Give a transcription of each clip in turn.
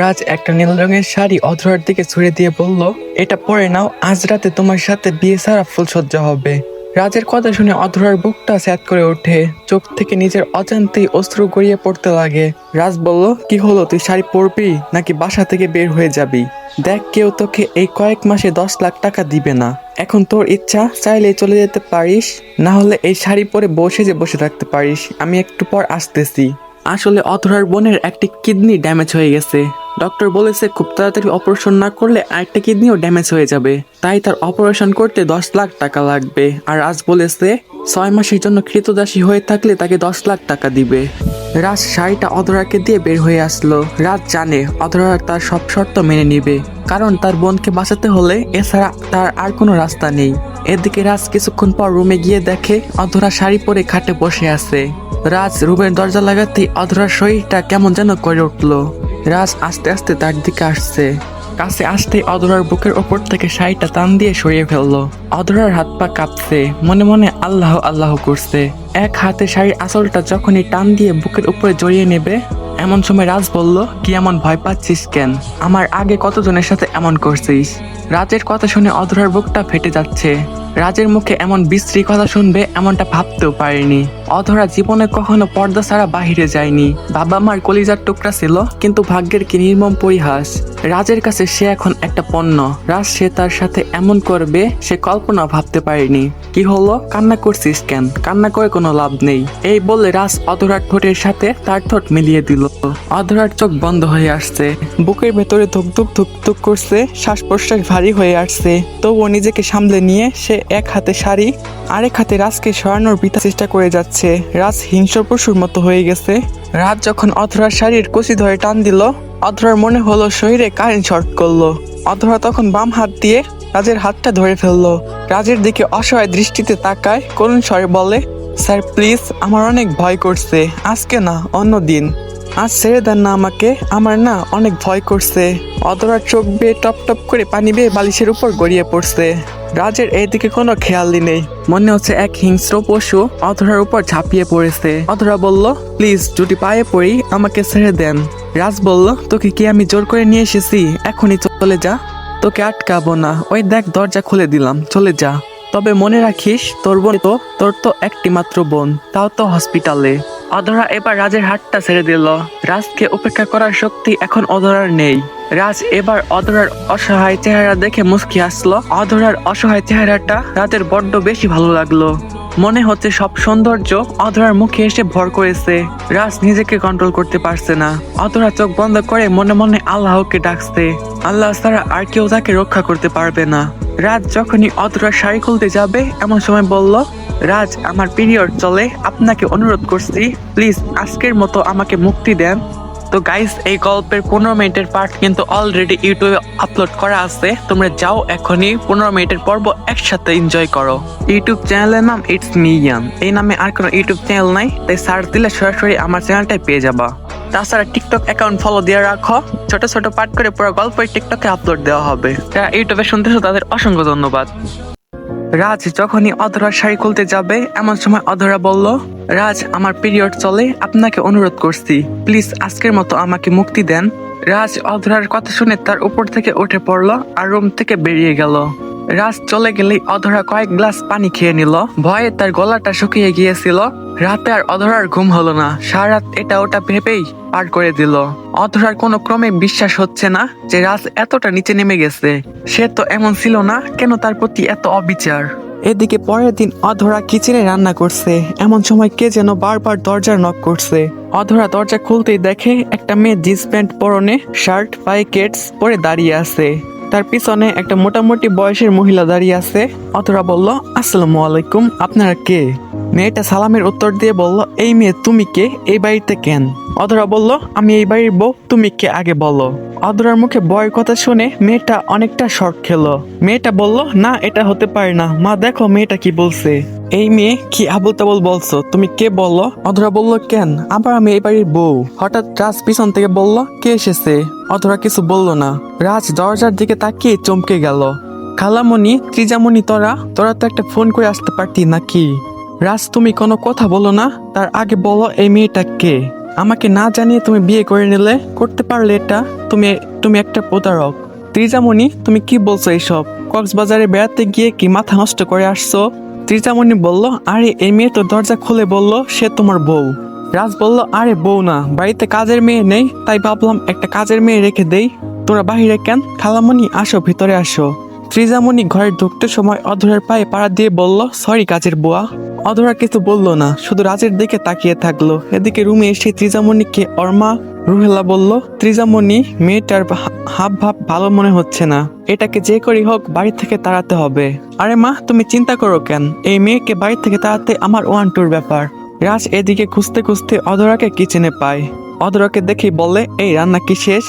রাজ একটা নীল রঙের শাড়ি অধরার দিকে ছুঁড়ে দিয়ে বলল, এটা পরে নাও, আজ রাতে তোমার সাথে বিয়ে সারা ফুলসজ্জা হবে। রাজের কথা শুনে অধরার বুকটা স্যাত করে ওঠে, চোখ থেকে নিজের অজান্তেই অস্ত্র গড়িয়ে পড়তে লাগে। রাজ বলল, কি হলো, তুই শাড়ি পরবি, নাকি বাসা থেকে বের হয়ে যাবি? দেখ, কেউ তোকে এই কয়েক মাসে দশ লাখ টাকা দিবে না। এখন তোর ইচ্ছা, চাইলে চলে যেতে পারিস, না হলে এই শাড়ি পরে বসে যে বসে থাকতে পারিস। আমি একটু পর আসতেছি। আসলে অধরার বোনের একটি কিডনি ড্যামেজ হয়ে গেছে। ডক্টর বলেছে খুব তাড়াতাড়ি অপারেশন না করলে আরেকটা কিডনিও ড্যামেজ হয়ে যাবে। তাই তার অপারেশন করতে দশ লাখ টাকা লাগবে। আর রাজ বলেছে, ছয় মাসের জন্য কৃতদাসী হয়ে থাকলে তাকে দশ লাখ টাকা দিবে। রাজ শাড়িটা অধরাকে দিয়ে বের হয়ে আসলো। রাজ জানে অধরা তার সব শর্ত মেনে নিবে। কারণ তার বোনকে বাঁচাতে হলে এছাড়া তার আর কোনো রাস্তা নেই। এদিকে রাজ কিছুক্ষণ পর রুমে গিয়ে দেখে অধরা শাড়ি পরে খাটে বসে আছে। রাজ রুমের দরজা লাগাতেই অধরার শরীরটা কেমন যেন করে উঠল। রাজ আস্তে আস্তে তার দিকে আসছে। কাছে আসতেই অধরার বুকের ওপর থেকে শাড়িটা টান দিয়ে সরিয়ে ফেলল। অধরার হাত পা কাঁপছে, মনে মনে আল্লাহ আল্লাহ করছে। এক হাতে শাড়ির আঁচলটা যখনই টান দিয়ে বুকের উপরে জড়িয়ে নেবে, এমন সময় রাজ বলল, কি এমন ভয় পাচ্ছিস কেন? আমার আগে কতজনের সাথে এমন করছিস? রাজের কথা শুনে অধরার বুকটা ফেটে যাচ্ছে। রাজের মুখে এমন বিশ্রী কথা শুনবে এমনটা ভাবতেও পারেনি। অধরা জীবনে কখনো পর্দা ছাড়া বাহিরে যায়নি। বাবা মার কলিজার টুকরা ছিল, কিন্তু ভাগ্যের কি নির্মম পরিহাস। রাজের কাছে সে এখন একটা পণ্য। রাজ সে তার সাথে এমন করবে, সে কল্পনা ভাবতে পারেনি। কি হলো? কান্না করছিস কেন? কান্না করে কোনো লাভ নেই। এই বলে রাজ অধরার ঠোঁটের সাথে তার ঠোঁট মিলিয়ে দিল। অধরার চোখ বন্ধ হয়ে আসছে। বুকের ভেতরে ধুক ধুক ধুক ধুক করছে শ্বাস প্রশ্বাস ভারী হয়ে আসছে। তবুও নিজেকে সামলে নিয়ে সে এক হাতে শাড়ি, আরেক হাতে রাজকে সরানোর বৃথা চেষ্টা করে যাচ্ছে। রাজ হিংস্র পশুর মতো হয়ে গেছে। রাজ যখন অধরার শাড়ির কচি ধরে টান দিল, অধরার মনে হলো শরীরে কারেন্ট শর্ট করল। অধরা তখন বাম হাত দিয়ে রাজের হাতটা ধরে ফেলল। রাজের দিকে অসহায় দৃষ্টিতে তাকায়, করুণ স্বরে বলে, স্যার, প্লিজ, আমার অনেক ভয় করছে। আজকে না, অন্য দিন। আজ ছেড়ে দেন না আমাকে, আমার না অনেক ভয় করছে। অধরার চোখ বেয়ে টপ টপ করে পানি বেয়ে বালিশের উপর গড়িয়ে পড়ছে। রাজের এইদিকে কোনো খেয়ালই নেই। মনে হচ্ছে এক হিংস্র পশু অধরার উপর ঝাঁপিয়ে পড়েছে। অধরা বলল, প্লিজ দুটি পায়ে পড়ি, আমাকে ছেড়ে দেন। রাজ বলল, তোকে কি আমি জোর করে নিয়ে এসেছি? এখনই চলে যা। তোকে আটকাবো না। ওই দেখ, দরজা খুলে দিলাম। চলে যা। তবে মনে রাখিস, তোর বোন তো, তোর তো একটি মাত্র বোন। তাও তো হসপিটালে অধরা এবার রাজের হাতটা ছেড়ে দিল। রাজকে উপেক্ষা করার শক্তি এখন অধরার নেই। রাজ এবার অধরার অসহায় চেহারা দেখে মুসকি আসলো অধরার অসহায় চেহারাটা রাজের বড্ড বেশি ভালো লাগল। মনে হচ্ছে সব সৌন্দর্য অধরার মুখে এসে ভর করেছে। রাজ নিজেকে কন্ট্রোল করতে পারছে না। অধরা চোখ বন্ধ করে মনে মনে আল্লাহকে ডাকছে। আল্লাহ ছাড়া আর কেউ তাকে রক্ষা করতে পারবে না। রাজ যখনই অধরা শাড়ি খুলতে যাবে, এমন সময় বলল, রাজ, আমার পিরিয়ড চলে। আপনাকে অনুরোধ করছি, প্লিজ আজকের মতো আমাকে মুক্তি দেন। তো গাইস এই গল্পের পনেরো মিনিটের পার্ট কিন্তু অলরেডি ইউটিউবে আপলোড করা আছে। তোমরা যাও এখনই পনেরো মিনিটের পর্ব একসাথে এনজয় করো। ইউটিউব চ্যানেলের নাম ইটস মিয়ান এই নামে আর কোনো ইউটিউব চ্যানেল নাই তাই সার্চ দিলে সরাসরি আমার চ্যানেলটাই পেয়ে যাবা। তাছাড়া টিকটক অ্যাকাউন্ট ফলো দিয়ে রাখো ছোট ছোট পার্ট করে পুরো গল্পই টিকটকে আপলোড দেওয়া হবে। যারা ইউটিউবে শুনতেছো তাদের অসংখ্য ধন্যবাদ। রাজ যখনই অধরা শাড়ি খুলতে যাবে, এমন সময় অধরা বলল, রাজ, আমার পিরিয়ড চলে, আপনাকে অনুরোধ করছি। প্লিজ, আজকের মতো আমাকে মুক্তি দেন। রাজ অধরার কথা শুনে তার উপর থেকে উঠে পড়ল আর রুম থেকে বেরিয়ে গেল। রাজ চলে গেলেই অধরা কয়েক গ্লাস পানি খেয়ে নিল। ভয়ে তার গলাটা শুকিয়ে গিয়েছিল। রাতে আর অধরার ঘুম হলো না। সারা এটা ওটা ভেবেই পার করে দিল। অধরার কোনো ক্রমে বিশ্বাস হচ্ছে না যে রাজ এতটা নিচে নেমে গেছে। সে তো এমন ছিল না কেন তার প্রতি এত অবিচার। এদিকে পরের দিন অধরা কিচেনে রান্না করছে। এমন সময় কে যেন বারবার দরজার নক করছে। অধরা দরজা খুলতেই দেখে একটা মেয়ে জিন্স প্যান্ট পরনে, শার্ট, পায়ে কেটস পরে দাঁড়িয়ে আছে। তার পিছনে একটা মোটামুটি বয়সের মহিলা দাঁড়িয়ে আছে। অথরা বলল আসসালামু আলাইকুম আপনারা কে? মেয়েটা সালামের উত্তর দিয়ে বলল, এই মেয়ে তুমি কে? এই বাড়িতে কেন? অধরা বলল, আমি এই বাড়ির বউ, তুমি কে আগে বলো? অধরার মুখে বয়ের কথা শুনে মেয়েটা অনেকটা শর্ট খেলো। মেয়েটা বলল, না, এটা হতে পারে না। মা, দেখো মেয়েটা কি বলছে। এই মেয়ে, কি আবুল তাবুল বলছো? তুমি কে বলল অধরা বলল, কেন? আবার আমি এই বাড়ির বউ। হঠাৎ রাজ পিছন থেকে বলল, কে এসেছে? অধরা কিছু বলল না। রাজ দরজার দিকে তাকিয়ে চমকে গেল। খালামণি, ত্রিজামণি তোরা? তোরা তো একটা ফোন করে আসতে পারতি নাকি? রাজ, তুমি কোনো কথা বলো না। তার আগে বলো, এই মেয়েটা কে? আমাকে না জানিয়ে তুমি বিয়ে করে নিলে? করতে পারলে এটা? তুমি তুমি একটা প্রতারক। ত্রিজামণি, তুমি কি বলছো এইসব? কক্সবাজারে বেড়াতে গিয়ে কি মাথা নষ্ট করে আসছো? ত্রিজামণি বলল, আরে, এই মেয়ে তো দরজা খুলে বলল, সে তোমার বউ। রাজ বলল, আরে, বউ না, বাড়িতে কাজের মেয়ে নেই, তাই ভাবলাম একটা কাজের মেয়ে রেখে দেই। তোরা বাহিরে কেন? খালামণি, আসো, ভিতরে আসো। ত্রিজামণি ঘরে ঢুকতে সময় অধরার পায়ে পাড়া দিয়ে বলল, সরি কাজের বুয়া। অধরা কিছু বলল না, শুধু রাজের দিকে তাকিয়ে থাকল। এদিকে রুমে এসে ত্রিজামণিকে অর্মা রুহেলা বলল, ত্রিজামণি, মেয়েটার হাব ভাব ভালো মনে হচ্ছে না। এটাকে যে করি হোক বাড়ি থেকে তাড়াতে হবে। আরে মা, তুমি চিন্তা করো কেন? এই মেয়েকে বাড়ি থেকে তাড়াতে আমার ওয়ান টুর ব্যাপার। রাজ এদিকে খুঁজতে খুঁজতে অধরাকে কিচেনে পায়। অধরাকে দেখে বলে, এই রান্না কি শেষ?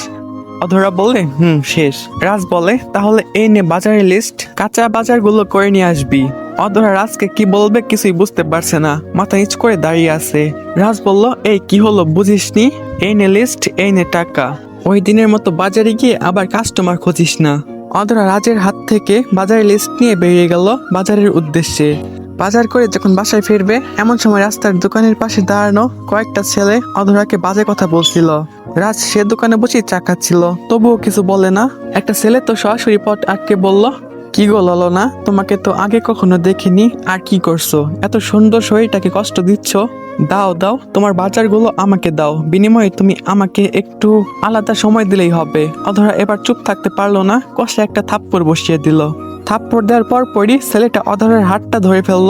অধরা বলে, হুম, শেষ। রাজ বলে, তাহলে এই নে বাজারের লিস্ট কাঁচা বাজারগুলো করে নিয়ে আসবি। অধরা রাজকে কি বলবে কিছুই বুঝতে পারছে না, মাথা নিচ করে দাঁড়িয়ে আছে। রাজ বলল, এই কি হলো, বুঝিসনি? এই নে লিস্ট এই নে টাকা। ওই দিনের মতো বাজারে গিয়ে আবার কাস্টমার খুঁজিস না। অধরা রাজের হাত থেকে বাজারের লিস্ট নিয়ে বেরিয়ে গেল বাজারের উদ্দেশ্যে। বাজার করে যখন বাসায় ফিরবে, এমন সময় রাস্তার দোকানের পাশে দাঁড়ানো কয়েকটা ছেলে অধরাকে বাজে কথা বলছিল। রাজ সে দোকানে বসে চা খাচ্ছিল। তবুও কিছু বলে না। একটা ছেলে তো সরাসরি পট আটকে বলল, কি গো ললনা, তোমাকে তো আগে কখনো দেখিনি। আর কি করছ? এত সুন্দর শরীরটাকে কষ্ট দিচ্ছ। দাও দাও, তোমার বাজারগুলো আমাকে দাও। বিনিময়ে তুমি আমাকে একটু আলাদা সময় দিলেই হবে। অধরা এবার চুপ থাকতে পারল না কষে একটা থাপ্পড় বসিয়ে দিল। থাপ্পড় দেওয়ার পর পরই ছেলেটা অধরার হাতটা ধরে ফেলল।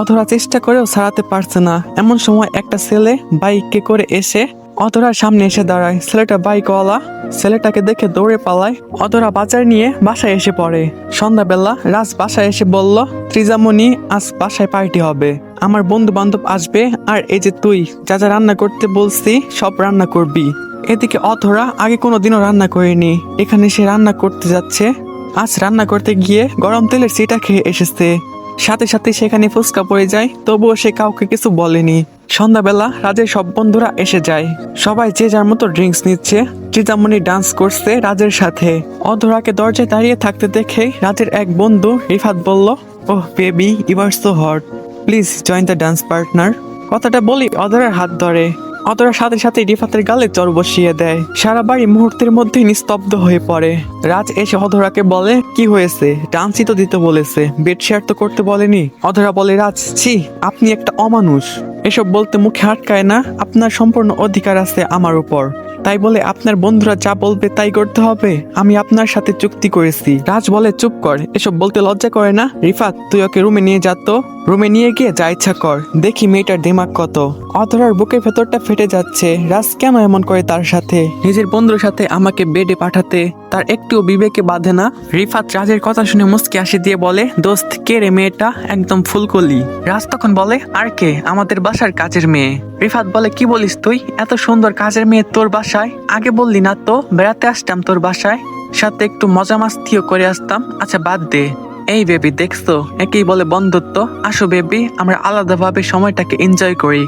অধরা চেষ্টা করেও ছাড়াতে পারছে না। এমন সময় একটা ছেলে বাইকে করে এসে অধরার সামনে এসে দাঁড়ায়। ছেলেটা বাইকওয়ালা, ছেলেটাকে দেখে দৌড়ে পালায়। অতরা বাজার নিয়ে বাসায় এসে পড়ে। সন্ধ্যাবেলা রাজ বাসায় এসে বলল, ত্রিজামণি, আজ বাসায় পার্টি হবে। আমার বন্ধু বান্ধব আসবে, আর এই যে তুই, যা যা রান্না করতে বলছি, সব রান্না করবি। এদিকে অধরা আগে কোনো দিনও রান্না করেনি। এখানে সে রান্না করতে যাচ্ছে। আজ রান্না করতে গিয়ে গরম তেলের সিটা খেয়ে এসেছে। সাথে সাথে সেখানে ফুসকা পড়ে যায়, তবুও সে কাউকে কিছু বলেনি। সন্ধ্যাবেলা রাজের সব বন্ধুরা এসে যায়। সবাই যে যার মতো ড্রিঙ্কস নিচ্ছে চিতামণি ডান্স করছে রাজের সাথে। অধরাকে দরজায় দাঁড়িয়ে থাকতে দেখে রাজের এক বন্ধু রিফাত বলল ও baby you are so hot please join the dance partner কথাটা বলি অধরার হাত ধরে। অতরা সাথে সাথে রিফাতের গালে চর বসিয়ে দেয়। সারা বাড়ি মুহূর্তের মধ্যে নিস্তব্ধ হয়ে পড়ে। রাজ এসে অধরাকে বলে, কি হয়েছে? ডান্সই তো দিতে বলেছে। বেড শেয়ার তো করতে বলেনি। অধরা বলে, রাজ, ছি, আপনি একটা অমানুষ। এসব বলতে মুখে আটকায় না। আপনার সম্পূর্ণ অধিকার আছে আমার উপর। তাই বলে, আপনার বন্ধুরা যা বলবে তাই করতে হবে। আমি আপনার সাথে চুক্তি করেছি। রাজ বলে, চুপ কর। এসব বলতে লজ্জা করে না। রিফাত, তুই ওকে রুমে নিয়ে যা তো। রুমে নিয়ে গিয়ে যা ইচ্ছা কর। দেখি মেয়েটার দিমাগ কত। অধরার বুকের ভেতরটা ফেটে যাচ্ছে। রাজ কেন এমন করে তার সাথে? নিজের বন্ধুর সাথে আমাকে বেডে পাঠাতে তার একটুও বিবেকে বাঁধে না। রিফাত রাজের কথা শুনে মুসকে আসি দিয়ে বলে, দোস্ত, কে রে মেয়েটা? একদম ফুলকলি। রাজ তখন বলে, আর কে? আমাদের বাসার কাজের মেয়ে। রিফাত বলে, কি বলিস তুই? এত সুন্দর কাজের মেয়ে তোর বাসায়? আগে বললি না তো, বেড়াতে আসতাম তোর বাসায়। সাথে একটু মজা মাস্তিও করে আসতাম। আচ্ছা বাদ দে। এই বেবি, দেখছ? একেই বলে বন্ধুত্ব। আসো বেবি, আমরা আলাদাভাবে সময়টাকে এনজয় করি।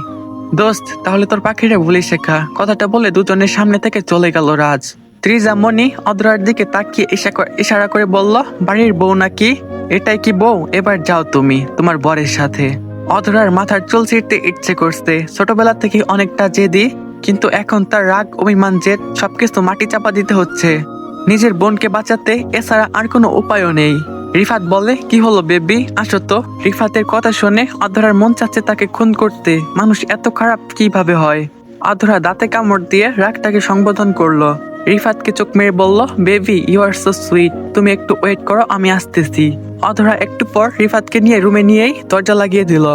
দোস্ত, তাহলে তোর পাখিরা ভুলে শেখা। কথাটা বলে দুজনের সামনে থেকে চলে গেল রাজ। ত্রিজা মনি অধরার দিকে তাকিয়ে ইশা ইশারা করে বলল, বাড়ির বউ নাকি? এটাই কি বউ? এবার যাও তুমি, তোমার বরের সাথে। অধরার মাথার চুল ছিঁড়তে ইচ্ছে করছে। ছোটবেলা থেকে অনেকটা জেদি, কিন্তু এখন তার রাগ, অভিমান, জেদ সবকিছু মাটি চাপা দিতে হচ্ছে। নিজের বোনকে বাঁচাতে এছাড়া আর কোনো উপায়ও নেই। রিফাত বলে, কি হলো বেবি? আসো তো। রিফাতের কথা শুনে অধরার মন চাচ্ছে তাকে খুন করতে। মানুষ এত খারাপ কীভাবে হয়? অধরা দাঁতে কামড় দিয়ে রাগটাকে সংবোধন করল। রিফাতকে চোখ মেরে বলল, baby you are so sweet তুমি একটু ওয়েট করো, আমি আসতেছি। অধরা একটু পর রিফাতকে নিয়ে রুমে নিয়েই দরজা লাগিয়ে দিল।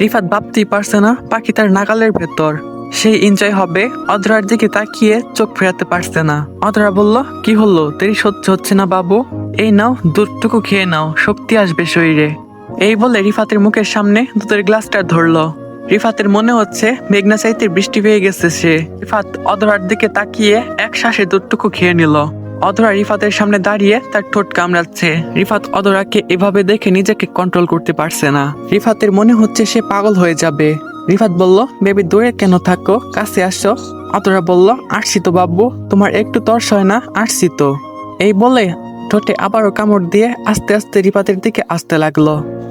রিফাত ভাবতেই পারছে না পাখি তার নাগালের ভেতর। সেই এনজয় হবে। অধরার দিকে তাকিয়ে চোখ ফেরাতে পারছে না। অধরা বলল, কি হলো? দেরি সহ্য হচ্ছে না বাবু। এই নাও, দুধটুকু খেয়ে নাও, শক্তি আসবে শরীরে। এই বলে রিফাতের মুখের সামনে দুধের গ্লাসটা ধরলো। রিফাতের মনে হচ্ছে মেঘনা চাইতে বৃষ্টি পেয়ে গেছে সে। রিফাত অধরার দিকে তাকিয়ে এক শ্বাসে দুধটুকু খেয়ে নিল। অধরা রিফাতের সামনে দাঁড়িয়ে তার ঠোঁট কামড়াচ্ছে। রিফাত অধরাকে এভাবে দেখে নিজেকে কন্ট্রোল করতে পারছে না। রিফাতের মনে হচ্ছে সে পাগল হয়ে যাবে। রিফাত বলল, বেবি, দূরে কেন থাকো? কাছে আসো। অতরা বলল, আসছি তো বাবু তোমার একটু তর্স হয় না? আসছি তো। এই বলে ঠোঁটে আবারও কামড় দিয়ে আস্তে আস্তে রিফাতের দিকে আসতে লাগল।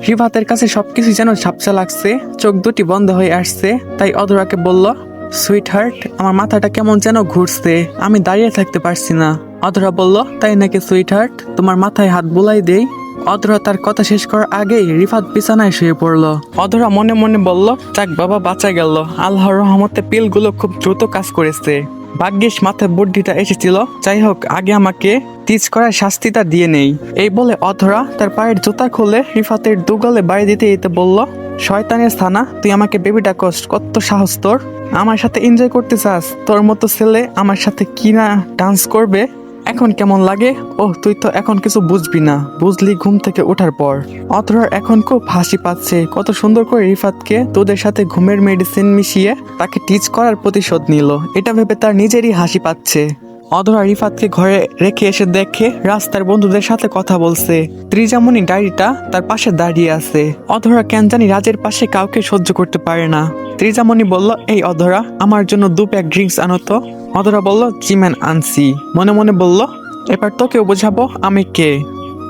রিফাতের কাছে সবকিছু যেন ঝাপসা লাগছে, চোখ দুটি বন্ধ হয়ে আসছে। তাই অধরাকে বলল সুইট হার্ট আমার মাথাটা কেমন যেন ঘুরছে। আমি দাঁড়িয়ে থাকতে পারছি না। অধরা বলল, তাই নাকি সুইট হার্ট তোমার মাথায় হাত বুলাই দেই? অধরা তার কথা শেষ করার আগেই রিফাত বিছানায় শুয়ে পড়ল। অধরা মনে মনে বলল, যাক বাবা, বাঁচা গেল। আল্লাহর রহমতে পিলগুলো খুব দ্রুত কাজ করেছে। ভাগ্যিস মাথায় বুদ্ধিটা এসেছিল। যাই হোক, আগে আমাকে টিচ করার শাস্তিটা দিয়ে নেই। এই বলে অধরা তার পায়ের জুতা খুলে রিফাতের দুগালে বাড়ি দিতে দিতে বলল, শয়তানের স্থানা, তুই আমাকে বেবি ডাকস, কত সাহস তোর। আমার সাথে এনজয় করতে চাস। তোর মতো ছেলে আমার সাথে কি না ডান্স করবে? এখন কেমন লাগে? ও তুই তো এখন কিছু বুঝবি না। বুঝলি ঘুম থেকে ওঠার পর। অতরার এখন খুব হাসি পাচ্ছে। কত সুন্দর করে রিফাতকে তোদের সাথে ঘুমের মেডিসিন মিশিয়ে তাকে টিচ করার প্রতিশোধ নিল। এটা ভেবে তার নিজেরই হাসি পাচ্ছে। অধরা রিফাতকে ঘরে রেখে এসে দেখে রাস্তার বন্ধুদের সাথে কথা বলছে। ত্রিজামণি ডায়েরিটা তার পাশে দাঁড়িয়ে আছে। অধরা কেন জানি রাজের পাশে কাউকে সহ্য করতে পারে না। ত্রিজামণি বলল, এই অধরা, আমার জন্য দু প্যাক ড্রিঙ্কস আনো তো। অধরা বলল, জিম্যান আনসি মনে মনে বলল, এবার তোকেও বোঝাবো, আমি কে?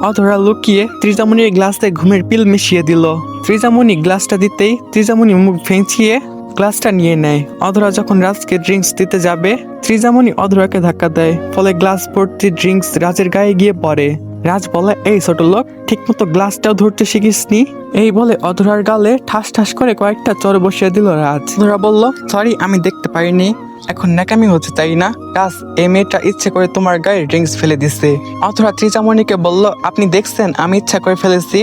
অধরা লুকিয়ে ত্রিজামণির গ্লাসে ঘুমের পিল মিশিয়ে দিল। ত্রিজামণি গ্লাসটা দিতেই ত্রিজামণি মুখ ভেঙচিয়ে গ্লাসটা নিয়ে নেয়। অধরা যখন রাজকে ড্রিঙ্কস দিতে যাবে ত্রিজামণি অধরাকে ধাক্কা দেয়, ফলে গ্লাস ভর্তি ড্রিঙ্কস রাজের গায়ে গিয়ে পড়ে। রাজ বলে, এই ছোট লোক ঠিক মতো গ্লাসটাও ধরতে শিখিসনি? এই বলে অধরার গালে ঠাস ঠাস করে কয়েকটা চর বসিয়ে দিল রাজ। অধরা বলল, সরি, আমি দেখতে পারিনি এখন ন্যাকামি হচ্ছে, তাই না? রাজ, এই মেয়েটা ইচ্ছে করে তোমার গায়ে ড্রিঙ্কস ফেলে দিছে। অথরা ত্রিচামণিকে বলল, আপনি দেখছেন, আমি ইচ্ছা করে ফেলেছি।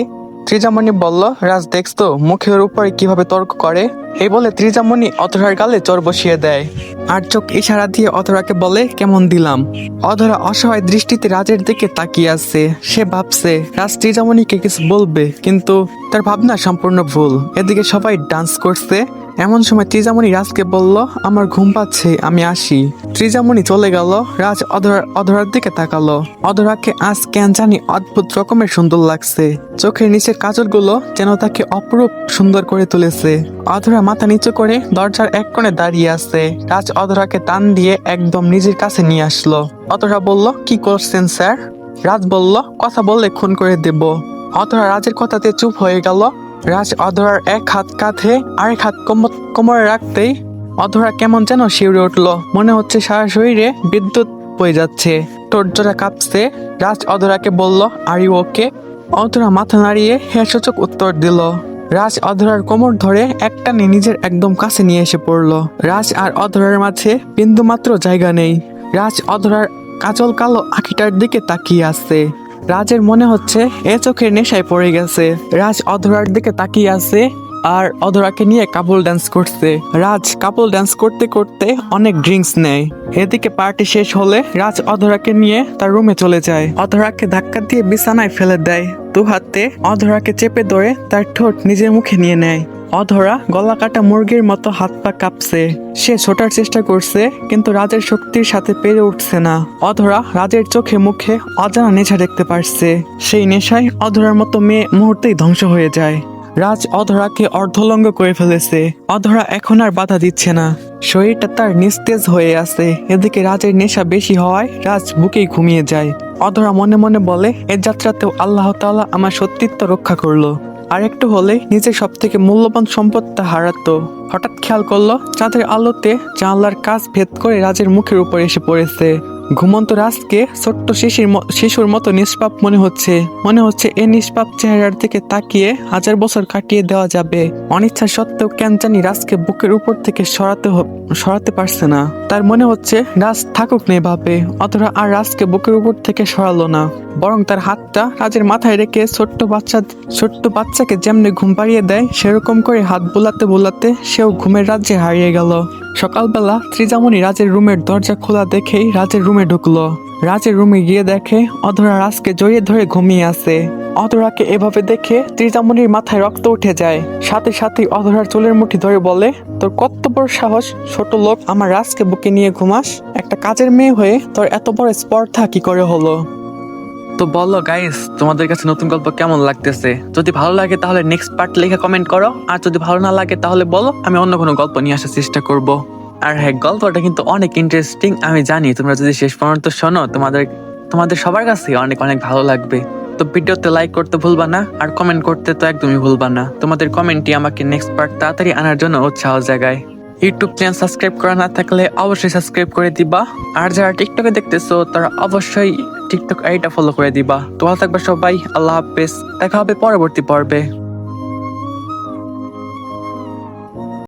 ত্রিজামণি বলল, রাজ দেখতো মুখের উপরে কীভাবে তর্ক করে? এই বলে ত্রিজামণি অথরার গালে চর বসিয়ে দেয়। আর চোখ ইশারা দিয়ে অধরাকে বলে, কেমন দিলাম? অধরা অসহায় দৃষ্টিতে রাজের দিকে তাকিয়ে আছে। সে ভাবছে, রাজ, ত্রিজামণিকে কিছু বলবে, কিন্তু তার ভাবনা সম্পূর্ণ ভুল। এদিকে সবাই ডান্স করছে। এমন সময় ত্রিজামণি রাজকে বলল, আমার ঘুম পাচ্ছে, আমি আসি। ত্রিজামণি চলে গেল, রাজ অধরার অধরার দিকে তাকালো। অধরাকে আজ কেন জানি অদ্ভুত রকমের সুন্দর লাগছে। চোখের নিচের কাজলগুলো যেন তাকে অপরূপ সুন্দর করে তুলেছে। অধরা মাথা নিচু করে দরজার এক কোণে দাঁড়িয়ে আছে। রাজ অধরাকে টান দিয়ে একদম নিজের কাছে নিয়ে আসলো। অধরা বলল, কি করছেন, স্যার? রাজ বলল, কথা বললে খুন করে দেব। অধরা রাজের কথাতে চুপ হয়ে গেল। রাজ অধরার এক হাত কাঁধে আরেক হাত কোমর রাখতেই অধরা কেমন যেন শিউরে উঠল। মনে হচ্ছে সারা শরীরে বিদ্যুৎ বয়ে যাচ্ছে। টর্জরা কাঁপছে। রাজ অধরাকে বলল আর ইউ ওকে অধরা মাথা নাড়িয়ে হ্যাঁ সূচক উত্তর দিল। রাজ অধরার কোমর ধরে একটানে নিজের একদম কাছে নিয়ে এসে পড়ল। রাজ আর অধরার মাঝে বিন্দু মাত্র জায়গা নেই। রাজ অধরার কাজল কালো আখিটার দিকে তাকিয়ে আছে। রাজের মনে হচ্ছে এ চোখের নেশায় পড়ে গেছে। রাজ অধরার দিকে তাকিয়ে আছে আর অধরাকে নিয়ে কাপল ডান্স করছে। রাজ কাপল ডান্স করতে করতে অনেক ড্রিঙ্কস নেয়। এদিকে পার্টি শেষ হলে রাজ অধরাকে নিয়ে তার রুমে চলে যায়। অধরাকে ধাক্কা দিয়ে বিছানায় ফেলে দেয়। দু হাতে অধরাকে চেপে ধরে তার ঠোঁট নিজের মুখে নিয়ে নেয়। অধরা গলা কাটা মুরগির মতো হাত পা কাঁপছে। সে ছোটার চেষ্টা করছে, কিন্তু রাজের শক্তির সাথে পেরে উঠছে না। অধরা রাজের চোখে মুখে অজানা নেশা দেখতে পারছে। সেই নেশায় অধরার মতো মেয়ে মুহূর্তেই ধ্বংস হয়ে যায়। রাজ অধরাকে অর্ধলঙ্গ করে ফেলেছে। অধরা এখন আর বাধা দিচ্ছে না। শরীরটা তার নিস্তেজ হয়ে আছে। এদিকে রাজের নেশা বেশি হওয়ায় রাজ বুকেই ঘুমিয়ে যায়। অধরা মনে মনে বলে, এ যাত্রাতেও আল্লাহ তাআলা আমার সত্যিত্ব রক্ষা করল। আর একটু হলে নিজের সব থেকে মূল্যবান সম্পদটা হারাতো। হঠাৎ খেয়াল করল, চাঁদের আলোতে জানলার কাজ ভেদ করে রাজের মুখের উপর এসে পড়েছে। ঘুমন্ত রাজকে ছোট্ট শিশির শিশুর মতো নিষ্পাপ মনে হচ্ছে। মনে হচ্ছে এ নিষ্পাপ চেহারার দিকে তাকিয়ে হাজার বছর কাটিয়ে দেওয়া যাবে। অনিচ্ছা সত্ত্বেও কেন জানি রাজকে বুকের উপর থেকে সরাতে সরাতে পারছে না। তার মনে হচ্ছে রাজ থাকুক নেই ভাবে, অথবা আর রাজকে বুকের উপর থেকে সরালো না। বরং তার হাতটা রাজের মাথায় রেখে ছোট্ট বাচ্চা ছোট্ট বাচ্চাকে যেমনি ঘুম পাড়িয়ে দেয়, সেরকম করে হাত বোলাতে বোলাতে সেও ঘুমের রাজ্যে হারিয়ে গেল। সকালবেলা ত্রিজামণি রাজের রুমের দরজা খোলা দেখেই রাজের রুমে ঢুকলো। রাজের রুমে গিয়ে দেখে অধরা রাজকে জড়িয়ে ধরে ঘুমিয়ে আছে। অধরাকে এভাবে দেখে ত্রিজামণির মাথায় রক্ত উঠে যায়। সাথে সাথে অধরার চুলের মুঠি ধরে বলে, তোর কত বড় সাহস, ছোট লোক, আমার রাজকে বুকে নিয়ে ঘুমাস। একটা কাজের মেয়ে হয়ে তোর এত বড় স্পর্ধা কি করে হলো? তো বলো গাইস তোমাদের কাছে নতুন গল্প কেমন লাগতেছে? যদি ভালো লাগে তাহলে নেক্সট পার্ট লেখা কমেন্ট করো। আর যদি ভালো না লাগে তাহলে বলো, আমি অন্য কোনো গল্প নিয়ে আসার চেষ্টা করব। আর হ্যাঁ গল্পটা কিন্তু অনেক ইন্টারেস্টিং আমি জানি তোমরা যদি শেষ পর্যন্ত শোনো, তোমাদের তোমাদের সবার কাছে অনেক অনেক ভালো লাগবে। তো ভিডিওতে লাইক করতে ভুলবা না, আর কমেন্ট করতে তো একদমই ভুলবা না। তোমাদের কমেন্টই আমাকে নেক্সট পার্ট তাড়াতাড়ি আনার জন্য উৎসাহ জাগায়। ইউটিউব চ্যানেল সাবস্ক্রাইব করা না থাকলে অবশ্যই সাবস্ক্রাইব করে দিবা। আর যারা টিকটকে দেখতেছো, তারা অবশ্যই টিকটক আইডিটা ফলো করে দিবা। তো ভালো থাকবে সবাই, আল্লাহ হাফেজ। দেখা হবে পরবর্তী পর্বে।